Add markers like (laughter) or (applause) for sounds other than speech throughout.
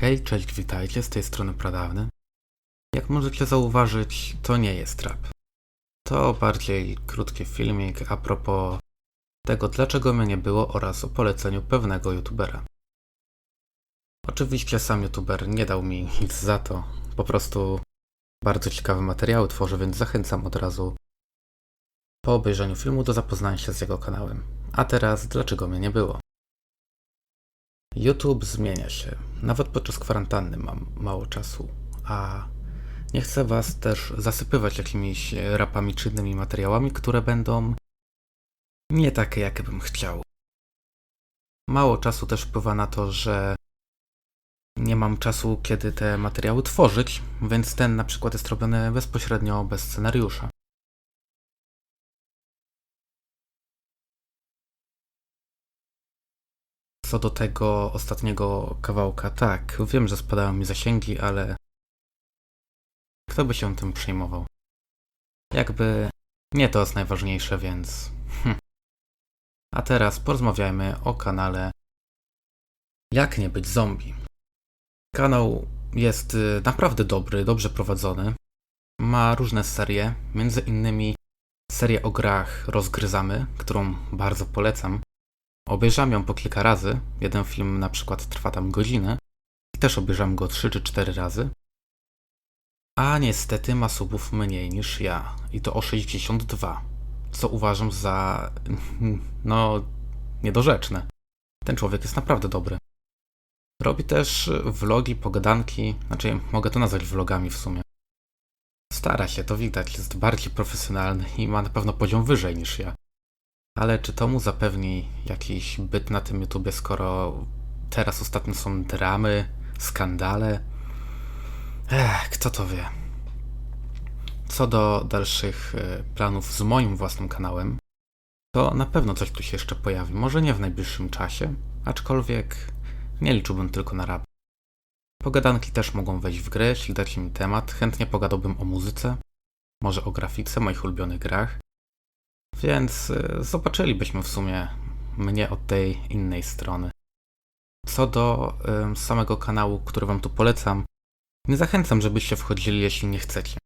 Hej, cześć, witajcie, z tej strony Pradawny. Jak możecie zauważyć, to nie jest rap. To bardziej krótki filmik a propos tego, dlaczego mnie nie było oraz o poleceniu pewnego youtubera. Oczywiście sam youtuber nie dał mi nic za to, po prostu bardzo ciekawe materiały tworzy, więc zachęcam od razu po obejrzeniu filmu do zapoznania się z jego kanałem. A teraz, dlaczego mnie nie było? YouTube zmienia się. Nawet podczas kwarantanny mam mało czasu, a nie chcę Was też zasypywać jakimiś rapami czy innymi materiałami, które będą nie takie, jakie bym chciał. Mało czasu też wpływa na to, że nie mam czasu, kiedy te materiały tworzyć, więc ten na przykład jest robiony bezpośrednio bez scenariusza. Co do tego ostatniego kawałka, tak, wiem, że spadają mi zasięgi, ale kto by się tym przejmował? Jakby nie to jest najważniejsze, więc. Hm. A teraz porozmawiajmy o kanale Jak nie być zombie. Kanał jest y, naprawdę dobry, dobrze prowadzony. Ma różne serie, między innymi serię o grach Rozgryzamy, którą bardzo polecam. Obejrzałem ją po kilka razy. Jeden film na przykład trwa tam godzinę. I też obejrzałem go 3 czy 4 razy. A niestety ma subów mniej niż ja. I to o 62. Co uważam za. (laughs) no. niedorzeczne. Ten człowiek jest naprawdę dobry. Robi też vlogi, pogadanki. Znaczy, mogę to nazwać vlogami w sumie. Stara się, to widać. Jest bardziej profesjonalny i ma na pewno poziom wyżej niż ja. Ale czy to mu zapewni jakiś byt na tym YouTubie, skoro teraz ostatnio są dramy, skandale? Ech, kto to wie. Co do dalszych e, planów z moim własnym kanałem, to na pewno coś tu się jeszcze pojawi. Może nie w najbliższym czasie, aczkolwiek nie liczyłbym tylko na rap. Pogadanki też mogą wejść w grę, jeśli dacie mi temat. Chętnie pogadałbym o muzyce, może o grafice, moich ulubionych grach. Więc y, zobaczylibyśmy w sumie mnie od tej innej strony. Co do samego kanału, który Wam tu polecam, nie zachęcam, żebyście wchodzili, jeśli nie chcecie.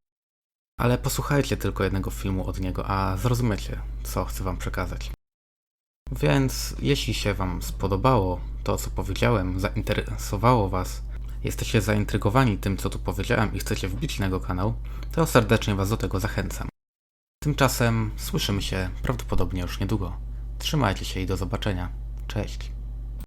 Ale posłuchajcie tylko jednego filmu od niego, a zrozumiecie, co chcę Wam przekazać. Więc jeśli się Wam spodobało to, co powiedziałem, zainteresowało Was, jesteście zaintrygowani tym, co tu powiedziałem i chcecie wbić na jego kanał, to serdecznie Was do tego zachęcam. Tymczasem słyszymy się prawdopodobnie już niedługo. Trzymajcie się i do zobaczenia. Cześć.